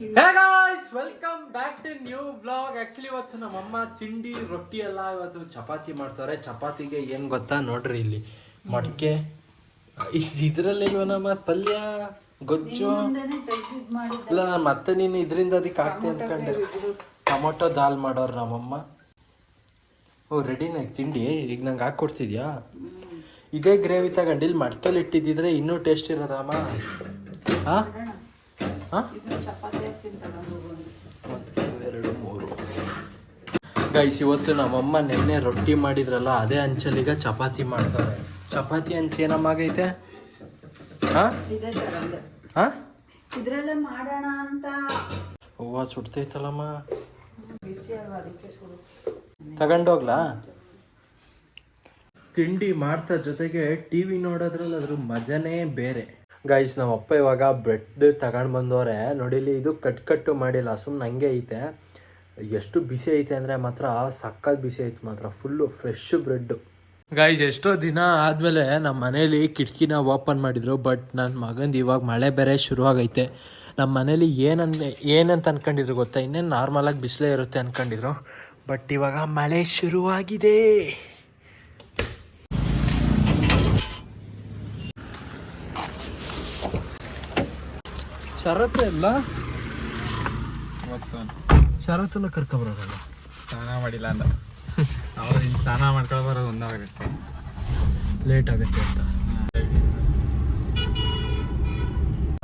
Hey guys welcome back to new blog actually ಇವತ್ತು ನಮ್ಮಮ್ಮ ತಿಂಡಿ ರೊಟ್ಟಿ ಎಲ್ಲ ಇವತ್ತು ಚಪಾತಿ ಮಾಡ್ತಾರೆ. ಚಪಾತಿಗೆ ಏನು ಗೊತ್ತಾ ನೋಡ್ರಿ ಇಲ್ಲಿ? ಮಡಕೆ. ಇದ್ರಲ್ಲಿ ನಮ್ಮ ಪಲ್ಯ ಗೊಜ್ಜು? ಇಲ್ಲ ನಾನು ಮತ್ತೆ ನೀನು ಇದರಿಂದ ಅದಕ್ಕೆ ಹಾಕ್ತಿ ಅನ್ಕೊಂಡೆ. ಟೊಮೊಟೊ ದಾಲ್ ಮಾಡೋರು ನಮ್ಮಮ್ಮ. ಓ ರೆಡಿನ ತಿಂಡಿ? ಈಗ ನಂಗೆ ಹಾಕ್ಕೊಡ್ತಿದ್ಯಾ? ಇದೇ ಗ್ರೇವಿ ತಗೊಂಡು ಇಲ್ಲಿ ಮಡ್ಕೆಲಿ ಇಟ್ಟಿದ್ದಿದ್ರೆ ಇನ್ನೂ ಟೇಸ್ಟ್ ಇರೋದಮ್ಮ ಹಾಂ ಎರಡು ಮೂರು ಗೈಸ್ ಇವತ್ತು ನಮ್ಮಮ್ಮ ನೆನ್ನೆ ರೊಟ್ಟಿ ಮಾಡಿದ್ರಲ್ಲ ಅದೇ ಅಂಚಲಿಗ ಚಪಾತಿ ಮಾಡ್ತಾರೆ. ಚಪಾತಿ ಅಂಚ ಏನಮ್ಮಾಗೈತೆ ಹಾ? ಹಾಂ? ಇದ್ರಲ್ಲೇ ಮಾಡೋಣ ಅಂತ. ಹೂವ ಸುಡ್ತೈತಲ್ಲಮ್ಮ? ತಗೊಂಡೋಗ್ಲಾ? ತಿಂಡಿ ಮಾಡ್ತಾ ಜೊತೆಗೆ ಟಿ ವಿ ನೋಡೋದ್ರಲ್ಲಿ ಅದ್ರ ಮಜನೇ ಬೇರೆ. ಗೈಸ್ ನಮ್ಮ ಅಪ್ಪ ಇವಾಗ ಬ್ರೆಡ್ ತಗೊಂಡು ಬಂದವ್ರೆ. ನೋಡಿಲಿ ಇದು ಕಟ್ ಕಟ್ಟು ಮಾಡಿಲ್ಲ ಸುಮ್ಮನೆ ಹಂಗೆ ಐತೆ. ಎಷ್ಟು ಬಿಸಿ ಐತೆ ಅಂದರೆ ಮಾತ್ರ ಸಕ್ಕತ್ ಬಿಸಿ ಐತೆ ಮಾತ್ರ ಫುಲ್ಲು ಫ್ರೆಶ್ ಬ್ರೆಡ್ಡು ಗೈಸ್ ಎಷ್ಟೋ ದಿನ ಆದಮೇಲೆ ನಮ್ಮ ಮನೇಲಿ ಕಿಟಕಿನ ಓಪನ್ ಮಾಡಿದರು ಬಟ್ ನನ್ನ ಮಗಂದು ಇವಾಗ ಮಳೆ ಬೇರೆ ಶುರುವಾಗೈತೆ ನಮ್ಮ ಮನೇಲಿ ಏನಂದ ಏನಂತ ಅಂದ್ಕೊಂಡಿದ್ರು ಗೊತ್ತಾ? ಇನ್ನೇನು ನಾರ್ಮಲಾಗಿ ಬಿಸಿಲೇ ಇರುತ್ತೆ ಅನ್ಕೊಂಡಿದ್ರು. ಬಟ್ ಇವಾಗ ಮಳೆ ಶುರುವಾಗಿದೆ. ಶರತ್ ಎಲ್ಲ ಶರತ್ನ ಕರ್ಕೊಬರೋದಲ್ಲ? ಸ್ನಾನ ಮಾಡಿಲ್ಲ ಅಂದ್ರೆ ಅವ್ರು ಸ್ನಾನ ಮಾಡ್ಕೊಂಡು ಬರೋದು ಒಂದಾಗುತ್ತೆ. ಲೇಟ್ ಆಗುತ್ತೆ ಅಂತ.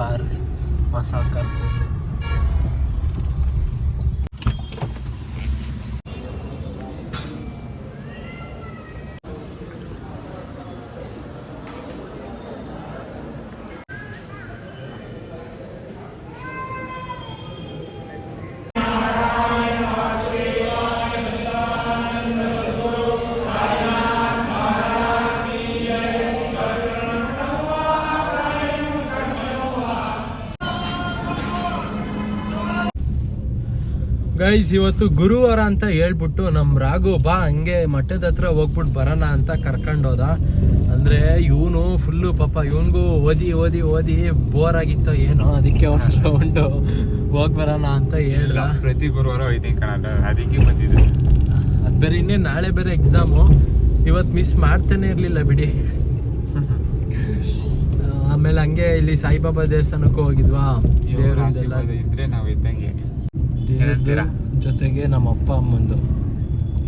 ಕಾರ್ ಹೊಸ ಕಾರ್ ಗೈಸ್ ಇವತ್ತು ಗುರುವಾರ ಅಂತ ಹೇಳ್ಬಿಟ್ಟು ನಮ್ಮ ರಾಘು ಬಾ ಹಂಗೆ ಮಠದ ಹತ್ರ ಹೋಗ್ಬಿಟ್ಟು ಬರೋಣ ಅಂತ ಕರ್ಕೊಂಡೋದ. ಅಂದ್ರೆ ಇವನು ಫುಲ್ಲು ಪಾಪ ಇವನ್ಗೂ ಓದಿ ಓದಿ ಓದಿ ಬೋರ್ ಆಗಿತ್ತೋ ಏನೋ ಅದಕ್ಕೆ ಒಂದು ರೌಂಡು ಹೋಗ್ ಬರೋಣ ಅಂತ ಹೇಳ್ದ. ಪ್ರತಿ ಗುರುವಾರ ಹೋಯ್ತೀನಿ ಕಣ ಅದಕ್ಕೆ ಬಂದಿದೆ ಅದು ಬೇರೆ ಇನ್ನೇ ನಾಳೆ ಬೇರೆ ಎಕ್ಸಾಮು ಇವತ್ತು ಮಿಸ್ ಮಾಡ್ತಾನೆ ಇರಲಿಲ್ಲ ಬಿಡಿ. ಆಮೇಲೆ ಹಂಗೆ ಇಲ್ಲಿ ಸಾಯಿಬಾಬಾ ದೇವಸ್ಥಾನಕ್ಕೂ ಹೋಗಿದ್ವಾ. ದೇವರ ಇದ್ರೆ ನಾವು ಇದ್ದಂಗೆ? ಜೊತೆಗೆ ನಮ್ಮ ಅಪ್ಪ ಅಮ್ಮಂದು.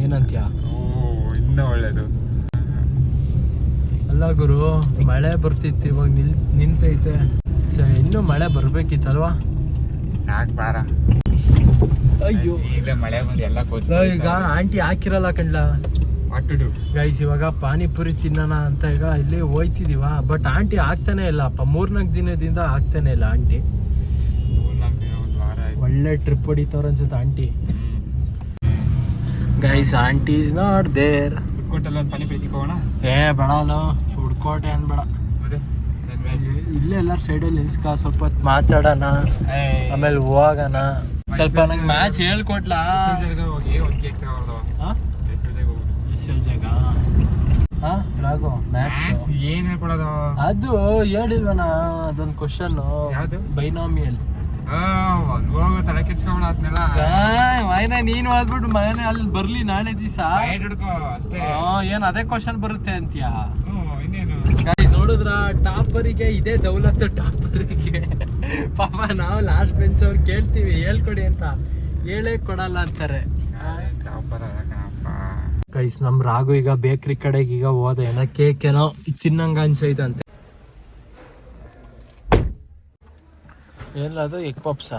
ಏನಂತೀಯ? ಇನ್ನೂ ಒಳ್ಳೇದು. ಅಲ್ಲ ಗುರು ಮಳೆ ಬರ್ತಿತ್ತು ಇವಾಗ ನಿಲ್ ನಿಂತೈತೆ. ಇನ್ನೂ ಮಳೆ ಬರ್ಬೇಕಿತ್ತಲ್ವಾ? ಸಾಕ್ ಬಾರ. ಅಯ್ಯೋ. ಈಗ ಮಳೆ ಬಂದು ಎಲ್ಲ ಕೋಚ್ ಈಗ ಆಂಟಿ ಹಾಕಿರಲ್ಲ ಟು ಗೈಸ್ ಇವಾಗ ಪಾನಿಪುರಿ ತಿನ್ನೋಣ ಅಂತ ಈಗ ಇಲ್ಲಿ ಹೋಯ್ತಿದೀವ. ಬಟ್ ಆಂಟಿ ಆಗ್ತಾನೆ ಇಲ್ಲಪ್ಪ ಮೂರ್ನಾಲ್ಕು ದಿನದಿಂದ ಆಗ್ತಾನೆ ಇಲ್ಲ ಆಂಟಿ. ಒಳ್ಳೆ ಟ್ರಿಪ್ ಹೊಡಿತವ್ರ ಅನ್ಸುತ್ತೆ aunty guys aunty is not there food ಪನಿ ಪಾನಿಪುರಿ ತಿಕ್ಕೋಣ? ಏ ಬೇಡ ಫುಡ್ ಕೋರ್ಟ್ ಏನ್ ಬೇಡ. ಇಲ್ಲ ಎಲ್ಲಾರು ಸೈಡಲ್ಲಿ ನಿಲ್ಸ್ಕ ಸ್ವಲ್ಪ ಹೊತ್ತು ಮಾತಾಡೋಣ. ಆಮೇಲೆ ಹೋಗೋಣ. ಸ್ವಲ್ಪ ನಂಗೆ ಮ್ಯಾಚ್ ಹೇಳ್ಕೊಟ್ಲಾ? ಜಾಗ ಹಾ ರಾಘು ಮ್ಯಾಥ್ಸ್ ಏನು ಹೇಳ್ಕೊಡೋದು? ಅದು ಹೇಳಿಲ್ವನ ಅದೊಂದು ಕ್ವಶನ್ ಯಾವ್ದು? ತಲೆ ಕೆಚ್ಕೊಬೇಡ ಅದ್ನೆಲ್ಲ. ಮೈನ ನೀನು ಓದ್ಬಿಟ್ಟು ಮಗನೇ ಅಲ್ಲಿ ಬರ್ಲಿ ನಾಳೆ ದಿವಸ. ಅಷ್ಟೇ. ಏನ್ ಅದೇ ಕ್ವಶನ್ ಬರುತ್ತೆ ಅಂತೀಯಾ? ಇನ್ನೇನು? ನೋಡಿದ್ರ ಟಾಪರಿಗೆ ಇದೇ ದೌಲತ್ತು ಟಾಪರಿಗೆ. ಪಾಪ ನಾವು ಲಾಸ್ಟ್ ಬೆಂಚ್ ಅವ್ರು ಕೇಳ್ತೀವಿ ಹೇಳ್ಕೊಡಿ ಅಂತ. ಹೇಳೇ ಕೊಡಲ್ಲ ಅಂತಾರೆ. ಕೈಸ್ ನಮ್ ರಾಘು ಈಗ ಬೇಕ್ರಿ ಕಡೆಗೆ ಈಗ ಹೋದ. ಏನೋ ಕೇಕ್ ಏನೋ ತಿನ್ನಂಗ ಅನ್ಸೈತಂತೆ ಏನದು ಎಗ್ ಪಪ್ಸ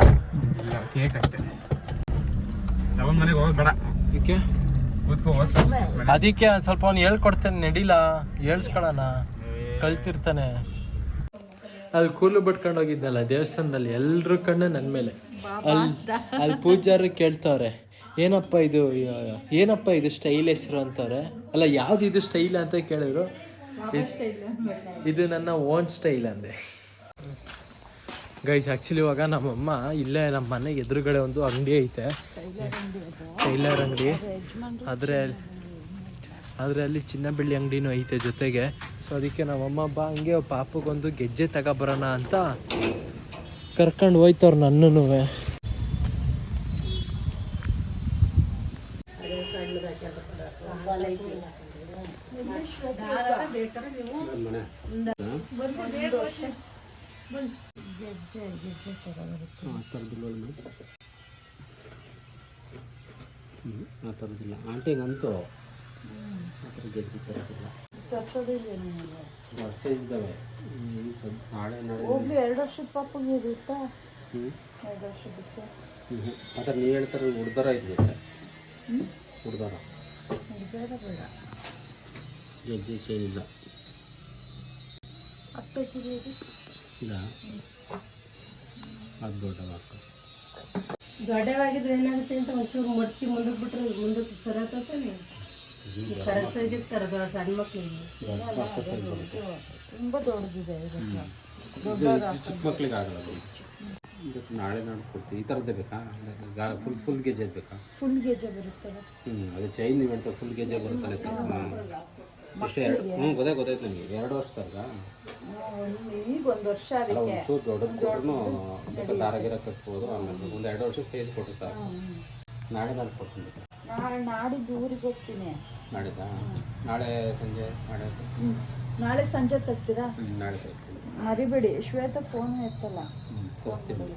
ಇಲ್ಲ ಕೇಕ್ ಅಷ್ಟೇ ಮನೆಗೆ ಹೋಗೋದು ಬೇಡ. ಇದಕ್ಕೆ ಕೂತ್ಕೋ ಅದಕ್ಕೆ ಸ್ವಲ್ಪ ಅವ್ನು ಹೇಳ್ಕೊಡ್ತಾನೆ ನಡಿಲ್ಲ ಹೇಳ್ಸ್ಕೊಳಣ. ಕಲ್ತಿರ್ತಾನೆ. ಅಲ್ಲಿ ಕೂಲು ಬಿಟ್ಕೊಂಡು ಹೋಗಿದ್ದಲ್ಲ ದೇವಸ್ಥಾನದಲ್ಲಿ ಎಲ್ಲರ ಕಣ್ಣು ನನ್ನ ಮೇಲೆ. ಅಲ್ಲಿ ಅಲ್ಲಿ ಪೂಜಾರು ಕೇಳ್ತವ್ರೆ ಏನಪ್ಪ ಇದು ಏನಪ್ಪ ಇದು ಸ್ಟೈಲ್ ಹೆಸರು? ಅಂತವ್ರೆ. ಅಲ್ಲ ಯಾವ್ದು ಇದು ಸ್ಟೈಲ್ ಅಂತ ಕೇಳಿದ್ರು ಇದ್- ಇದು ನನ್ನ ಓನ್ ಸ್ಟೈಲ್ ಅಂದೆ. ಗೈಸ್ ಆ್ಯಕ್ಚುಲಿ ಇವಾಗ ನಮ್ಮಮ್ಮ ಇಲ್ಲೇ ನಮ್ಮ ಮನೆ ಎದುರುಗಡೆ ಒಂದು ಅಂಗಡಿ ಐತೆ. ಟೈಲರ್ ಅಂಗಡಿ. ಆದರೆ ಆದರೆ ಅಲ್ಲಿ ಚಿನ್ನ ಬೆಳ್ಳಿ ಅಂಗಡಿನೂ ಐತೆ ಜೊತೆಗೆ. ಸೊ ಅದಕ್ಕೆ ನಮ್ಮಮ್ಮ, ಬಾ, ಹಂಗೆ ಪಾಪಗೊಂದು ಗೆಜ್ಜೆ ತಗೊಬರೋಣ ಅಂತ ಕರ್ಕೊಂಡು ಹೋಯ್ತವ್ರು ನನ್ನೂ ಬೇಕಾದ್ರೆ ನೀವು ಆ ಥರದ್ದಿಲ್ಲ ಆಂಟಿಗಂತೂ ಆ ಥರ ತರೋದಿಲ್ಲ. ವರ್ಷ ಇದ್ದಾವೆ. ಸ್ವಲ್ಪ ನಾಳೆ ನಾಳೆ ಹೋಗ್ಲಿ ಎರಡು ವರ್ಷದ ಪಾಪಗೆ ಇರುತ್ತಾ ಹ್ಞೂ ಎರಡು ಹ್ಞೂ ಆ ಥರ ನೀವು ಹೇಳ್ತಾರೆ ಹುಡ್ದಾರ ಇದ್ಬಿಟ್ಟೆ ಹುಡ್ದಾರ ಹುಡುಗರ ಬೇಡ. ಗೆಜ್ಜೆ ಚೈನ್ ಇಲ್ಲ. ಹಾಕ್ಬೇಕಿದ್ದೀರಿ ಇಲ್ಲ. ಅದು ದೊಡ್ಡವ ಅಕ್ಕ ದೊಡ್ಡವಾಗಿದ್ರೆ ಏನಾಗುತ್ತೆ ಅಂತ ಒಂಚೂರು ಮಡ್ಚಿ ಮುಂದಕ್ಕೆ ಬಿಟ್ರೆ ಮುಂದಕ್ಕೆ ಸೈಜ್ ಇರ್ತಾರೆ ದೊಡ್ಡ ಸಣ್ಣ ಮಕ್ಕಳಿಗೆ. ತುಂಬ ದೊಡ್ಡದಿದೆ ಇದು ಚಿಕ್ಕ ಮಕ್ಕಳಿಗೆ ಆಗಲ್ಲ ಇದಕ್ಕೆ ನಾಳೆ ನಾಡು ಕೊಡ್ತೀವಿ ಈ ಥರದ್ದೇ ಬೇಕಾ? ಗಾರ ಫುಲ್ ಫುಲ್ ಗೆಜ್ಜೆ ಬೇಕಾ? ಫುಲ್ ಬರುತ್ತಲ್ಲ. ಹ್ಞೂ ಅದೇ ಚೈನ್ ಇವೆಂಟು ಫುಲ್ ಗೆಜ್ಜೆ ಬರುತ್ತಲ್ಲ ಎರಡು ಹ್ಞೂ ಗೊತ್ತೇ ಗೊತ್ತಾಯ್ತು ನನಗೆ ಎರಡು ವರ್ಷ ತರ್ಗ ಈಗ ಒಂದು ವರ್ಷ ಅಲ್ಲ ಅದಕ್ಕೆ ಒಂಚೂರು ದೊಡ್ಡದು ಕೊಟ್ರು ಬೇಕಾದ್ರೆ ದಾರ ಕಟ್ಬೋದು ಆಮೇಲೆ ಒಂದು ಎರಡು ವರ್ಷ ಸೈಜ್ ಕೊಟ್ಟು ಸಾಕು. ನಾಳೆ ನಾನು ಕೊಡ್ತೀನಿ ನಾಳೆ ನಾಡಿದ್ದು ಊರಿಗೆ ಹೋಗ್ತೀನಿ. ನಾಡಿದ್ದ? ನಾಳೆ ಸಂಜೆ ನಾಳೆ. ನಾಳೆ ಸಂಜೆ ತರ್ತೀರಾ ನಾಳೆ ತರ್ತೀನಿ ಮರಿಬೇಡಿ ಶ್ವೇತ ಫೋನ್ ಎತ್ತಲ್ಲ. ಹ್ಞೂ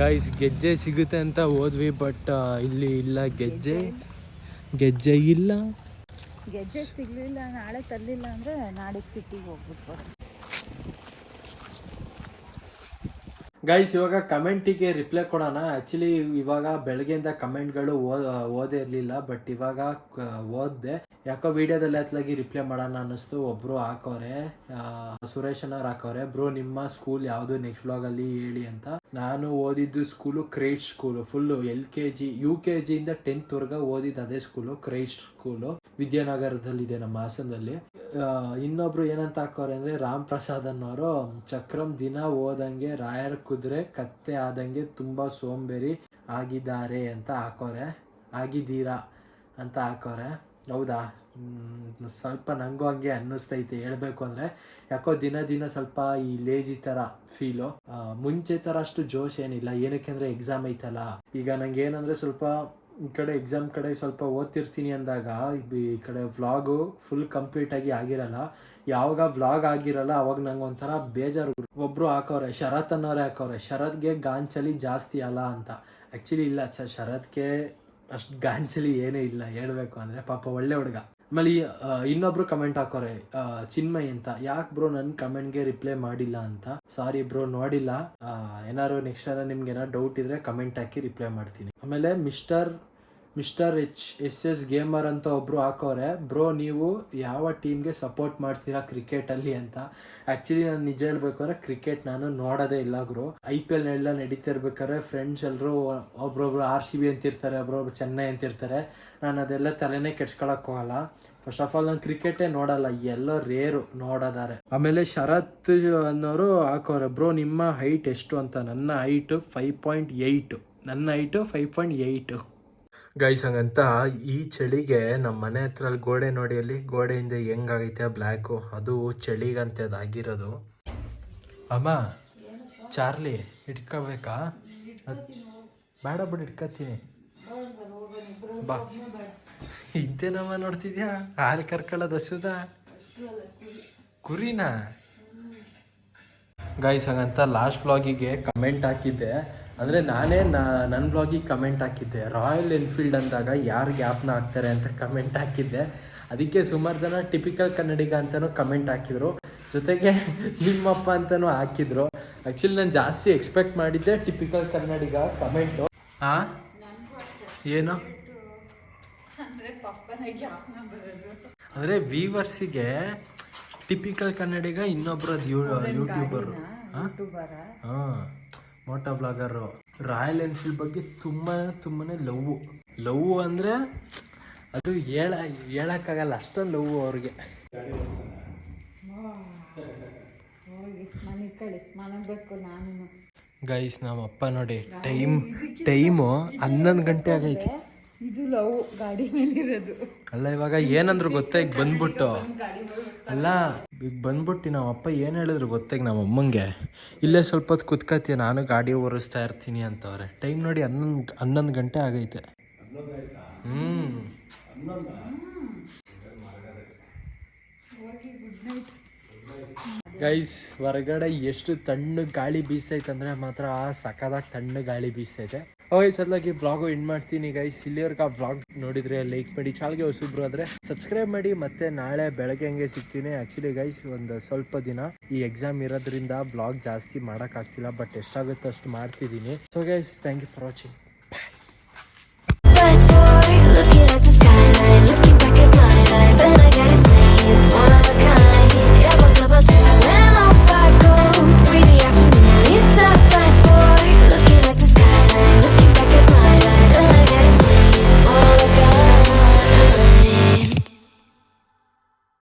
ಗೈಸ್ ಗೆಜ್ಜೆ ಸಿಗುತ್ತೆ ಅಂತ ಹೋದ್ವಿ ಬಟ್ ಇಲ್ಲಿ ಇಲ್ಲ ಗೆಜ್ಜೆ. ಗೆಜ್ಜೆ ಇಲ್ಲ. ಗೆಜ್ಜೆ ಸಿಗ್ಲಿಲ್ಲ ನಾಳೆ ತರಲಿಲ್ಲ ಅಂದ್ರೆ ನಾಡಿದ್ದು ಸಿಟಿಗೆ ಹೋಗ್ಬಿಟ್ಟು ಗೈಸ್ ಇವಾಗ ಕಮೆಂಟಿಗೆ ರಿಪ್ಲೈ ಕೊಡೋಣ. ಆ್ಯಕ್ಚುಲಿ ಇವಾಗ ಬೆಳಗ್ಗೆಯಿಂದ ಕಮೆಂಟ್ಗಳು ಓದೇ ಇರಲಿಲ್ಲ ಬಟ್ ಇವಾಗ ಓದಿದೆ. ಯಾಕೋ ವಿಡಿಯೋದಲ್ಲಿ ಹತ್ಲಾಗಿ ರಿಪ್ಲೈ ಮಾಡೋಣ ಅನ್ನಿಸ್ತು. ಒಬ್ಬರು ಹಾಕೋರೆ ಆ, ಸುರೇಶ್ ಅನ್ನೋರು ಹಾಕೋರೆ ಬ್ರೋ ನಿಮ್ಮ ಸ್ಕೂಲ್ ಯಾವುದು ನೆಕ್ಸ್ಟ್ ವ್ಲಾಗಲ್ಲಿ ಹೇಳಿ ಅಂತ. ನಾನು ಓದಿದ್ದು school crate school full L K G U K ಜಿಯಿಂದ ಟೆಂತ್ವರೆಗೆ ಓದಿದ್ದು ಅದೇ ಸ್ಕೂಲು ಕ್ರೈಟ್ ಸ್ಕೂಲು ವಿದ್ಯಾನಗರದಲ್ಲಿದೆ ನಮ್ಮ ಹಾಸನದಲ್ಲಿ. ಇನ್ನೊಬ್ರು ಏನಂತ ಹಾಕೋರೆ ಅಂದ್ರೆ ರಾಮ್ ಪ್ರಸಾದ್ ಅನ್ನೋರು ಚಕ್ರಂ ದಿನ ಓದಂಗೆ ರಾಯರ ಕುದುರೆ ಕತ್ತೆ ಆದಂಗೆ ತುಂಬಾ ಸೋಂಬೇರಿ ಆಗಿದ್ದಾರೆ ಅಂತ ಹಾಕೋರೆ. ಆಗಿದ್ದೀರಾ ಅಂತ ಹಾಕೋರೆ. ಹೌದಾ? ಸ್ವಲ್ಪ ನಂಗೂ ಹಂಗೆ ಅನ್ನಿಸ್ತೈತೆ ಹೇಳಬೇಕು ಅಂದ್ರೆ. ಯಾಕೋ ದಿನ ದಿನ ಸ್ವಲ್ಪ ಈ ಲೇಜಿ ತರ ಫೀಲು ಮುಂಚೆ ಥರ ಅಷ್ಟು ಜೋಶ್ ಏನಿಲ್ಲ. ಏನಕ್ಕೆ ಅಂದ್ರೆ ಎಕ್ಸಾಮ್ ಐತಲ್ಲ. ಈಗ ನಂಗೆ ಏನಂದ್ರೆ ಸ್ವಲ್ಪ ಈ ಕಡೆ ಎಕ್ಸಾಮ್ ಕಡೆ ಸ್ವಲ್ಪ ಓದ್ತಿರ್ತೀನಿ ಅಂದಾಗ, ಈ ಕಡೆ ವ್ಲಾಗು ಫುಲ್ ಕಂಪ್ಲೀಟ್ ಆಗಿ ಆಗಿರಲ್ಲ. ಯಾವಾಗ ವ್ಲಾಗ್ ಆಗಿರಲ್ಲ, ಅವಾಗ ನಂಗೆ ಒಂಥರ ಬೇಜಾರು ಒಬ್ಬರು ಹಾಕೋರೆ, ಶರತ್ ಅನ್ನೋರೆ ಹಾಕೋರೆ, ಶರತ್ಗೆ ಗಾಂಚಲಿ ಜಾಸ್ತಿ ಅಲ್ಲ ಅಂತ. ಆ್ಯಕ್ಚುಲಿ ಇಲ್ಲ ಚ ಶರತ್ಗೆ ಅಷ್ಟು ಗಾಂಚಲಿ ಏನೂ ಇಲ್ಲ, ಹೇಳಬೇಕು ಅಂದರೆ ಪಾಪ ಒಳ್ಳೆ ಹುಡುಗ. ಆಮೇಲೆ ಇನ್ನೊಬ್ರು ಕಮೆಂಟ್ ಹಾಕೋರೆ ಚಿನ್ಮಯ್ ಅಂತ. ಯಾಕೆ ಬ್ರೋ ನನ್ನ ಕಮೆಂಟ್ಗೆ ರಿಪ್ಲೈ ಮಾಡಿಲ್ಲ ಅಂತ? ಸಾರಿ ಬ್ರೋ ನೋಡಿಲ್ಲ. ಏನಾದ್ರು ನೆಕ್ಸ್ಟ್ ನಿಮ್ಗೆ ಏನಾರು ಡೌಟ್ ಇದ್ರೆ ಕಮೆಂಟ್ ಹಾಕಿ ರಿಪ್ಲೈ ಮಾಡ್ತೀನಿ. ಆಮೇಲೆ mister mister H S S gamer ಅಂತ ಒಬ್ಬರು ಹಾಕೋರೆ, ಬ್ರೋ, ನೀವು ಯಾವ ಟೀಮ್ಗೆ ಸಪೋರ್ಟ್ ಮಾಡ್ತೀರಾ ಕ್ರಿಕೆಟಲ್ಲಿ ಅಂತ? ಆ್ಯಕ್ಚುಲಿ ನಾನು ನಿಜ ಹೇಳ್ಬೇಕಾದ್ರೆ ಕ್ರಿಕೆಟ್ ನಾನು ನೋಡೋದೇ ಇಲ್ಲ ಗುರು. ಐ ಪಿ ಎಲ್ ಎಲ್ಲ ನಡೀತಿರ್ಬೇಕಾದ್ರೆ ಫ್ರೆಂಡ್ಸ್ ಎಲ್ಲರೂ ಒಬ್ರೊಬ್ರು ಆರ್ ಸಿ ಬಿ ಅಂತಿರ್ತಾರೆ ಒಬ್ರೊಬ್ರು ಚೆನ್ನೈ ಅಂತಿರ್ತಾರೆ ನಾನು ಅದೆಲ್ಲ ತಲೆನೇ ಕೆಡ್ಸ್ಕೊಳಕ್ ಹೋಗಲ್ಲ. ಫಸ್ಟ್ ಆಫ್ ಆಲ್ ನಾನು ಕ್ರಿಕೆಟೇ ನೋಡಲ್ಲ, ಎಲ್ಲೋ ರೇರು ನೋಡೋದಾರೆ. ಆಮೇಲೆ ಶರತ್ ಅನ್ನೋರು ಹಾಕೋರೆ, ಬ್ರೋ, ನಿಮ್ಮ ಹೈಟ್ ಎಷ್ಟು? ಅಂತ. ನನ್ನ ಹೈಟು ಫೈವ್ ಪಾಯಿಂಟ್ ಏಯ್ಟು ನನ್ನ height five point eight guys ಹಂಗಂತ ಈ ಚಳಿಗೆ ನಮ್ಮ ಮನೆ ಹತ್ರ ಅಲ್ಲಿ ಗೋಡೆ ನೋಡಿ ಅಲ್ಲಿ ಗೋಡೆಯಿಂದ ಹೆಂಗಾಗೈತೆ ಬ್ಲ್ಯಾಕು ಅದು ಚಳಿಗಂತೆ ಅದಾಗಿರೋದು. ಅಮ್ಮ, ಚಾರ್ಲಿ, ಇಟ್ಕೋಬೇಕಾ? ಬೇಡ ಬಿಡು, ಇಟ್ಕೋತೀನಿ. ಬಾ. ಇದ್ದೇನಮ್ಮ ನೋಡ್ತಿದ್ಯಾ? ಹಾಲು ಕರ್ಕೊಳ್ಳೋದು ಹಸುದ? ಕುರಿನಾ? ಗೈಸ್ ಹಂಗಂತ ಲಾಸ್ಟ್ ವ್ಲಾಗಿಗೆ ಕಮೆಂಟ್ ಹಾಕಿದ್ದೆ. ಅಂದರೆ ನಾನೇ ನನ್ನ ಬ್ಲಾಗಿಗೆ ಕಮೆಂಟ್ ಹಾಕಿದ್ದೆ. ರಾಯಲ್ ಎನ್ಫೀಲ್ಡ್ ಅಂದಾಗ ಯಾರು ಗ್ಯಾಪ್ನ ಹಾಕ್ತಾರೆ ಅಂತ ಕಮೆಂಟ್ ಹಾಕಿದ್ದೆ. ಅದಕ್ಕೆ ಸುಮಾರು ಜನ ಟಿಪಿಕಲ್ ಕನ್ನಡಿಗ ಅಂತಲೂ ಕಮೆಂಟ್ ಹಾಕಿದ್ರು. ಜೊತೆಗೆ ನಿಮ್ಮಪ್ಪ ಅಂತಲೂ ಹಾಕಿದ್ರು. ಆ್ಯಕ್ಚುಲಿ ನಾನು ಜಾಸ್ತಿ ಎಕ್ಸ್ಪೆಕ್ಟ್ ಮಾಡಿದ್ದೆ ಟಿಪಿಕಲ್ ಕನ್ನಡಿಗ ಕಮೆಂಟು ಹಾಂ ಏನು? ಅಂದರೆ ವೀವರ್ಸಿಗೆ ಟಿಪಿಕಲ್ ಕನ್ನಡಿಗ ಇನ್ನೊಬ್ರದ್ದು ಯೂಟ್ಯೂಬರು ಹಾಂ. ಮೋಟೋ ಬ್ಲಾಗರು ರಾಯಲ್ ಎನ್ಫೀಲ್ಡ್ ಬಗ್ಗೆ ತುಂಬ ತುಂಬಾ ಲವ್ ಲವ್ ಅಂದರೆ ಅದು ಹೇಳ ಹೇಳೋಕ್ಕಾಗಲ್ಲ ಅಷ್ಟೊಂದು ಲವ್ ಅವ್ರಿಗೆ. ಗೈಸ್ ನಮ್ಮ ಅಪ್ಪ ನೋಡಿ ಟೈಮ್ ಟೈಮು ಹನ್ನೊಂದು ಗಂಟೆ ಆಗೈತೆ. ಇದು ಲವ್ ಗಾಡಿ ಮೇಲಿರೋದು. ಅಲ್ಲ ಇವಾಗ ಏನಂದ್ರು ಗೊತ್ತೇ ಈಗ ಬಂದ್ಬಿಟ್ಟು. ಅಲ್ಲ ಈಗ ಬಂದ್ಬಿಟ್ಟು ನಮ್ಮ ಅಪ್ಪ ಏನು ಹೇಳಿದ್ರು ಗೊತ್ತಾಗಿ ನಮ್ಮ ಅಮ್ಮಂಗೆ? ಇಲ್ಲೇ ಸ್ವಲ್ಪ ಹೊತ್ತು ಕುತ್ಕತ್ತೀಯ ನಾನು ಗಾಡಿ ಓಡಿಸ್ತಾ ಇರ್ತೀನಿ ಅಂತವ್ರೆ. ಟೈಮ್ ನೋಡಿ ಹನ್ನೊಂದು ಹನ್ನೊಂದು ಗಂಟೆ ಆಗೈತೆ. ಹ್ಞೂ ಗೈಸ್ ಹೊರಗಡೆ ಎಷ್ಟು ತಣ್ಣ ಗಾಳಿ ಬೀಸೈತೆ ಅಂದರೆ ಮಾತ್ರ ಸಖತ್ತಾಗಿ ತಣ್ಣ ಗಾಳಿ ಬೀಸ್ತೈತೆ ಓಯ್ ಸದ್ಲಾಗಿ ಬ್ಲಾಗು ಎಂಡ್ ಮಾಡ್ತೀನಿ ಗೈಸ್ ಇಲ್ಲಿವರೆಗೆ ಆ ಬ್ಲಾಗ್ ನೋಡಿದ್ರೆ ಲೈಕ್ ಮಾಡಿ ಚಾಲ್ಗೆ ಹೊಸಬ್ರು ಆದ್ರೆ ಸಬ್ಸ್ಕ್ರೈಬ್ ಮಾಡಿ, ಮತ್ತೆ ನಾಳೆ ಬೆಳಗ್ಗೆ ಹಂಗೆ ಸಿಗ್ತೀನಿ. ಆ್ಯಕ್ಚುಲಿ ಗೈಸ್ ಒಂದು ಸ್ವಲ್ಪ ದಿನ ಈ ಎಕ್ಸಾಮ್ ಇರೋದ್ರಿಂದ ಬ್ಲಾಗ್ ಜಾಸ್ತಿ ಮಾಡೋಕ್ಕಾಗ್ತಿಲ್ಲ ಬಟ್ ಎಷ್ಟಾಗುತ್ತೆ ಅಷ್ಟು ಮಾಡ್ತಿದ್ದೀನಿ. So guys thank you for watching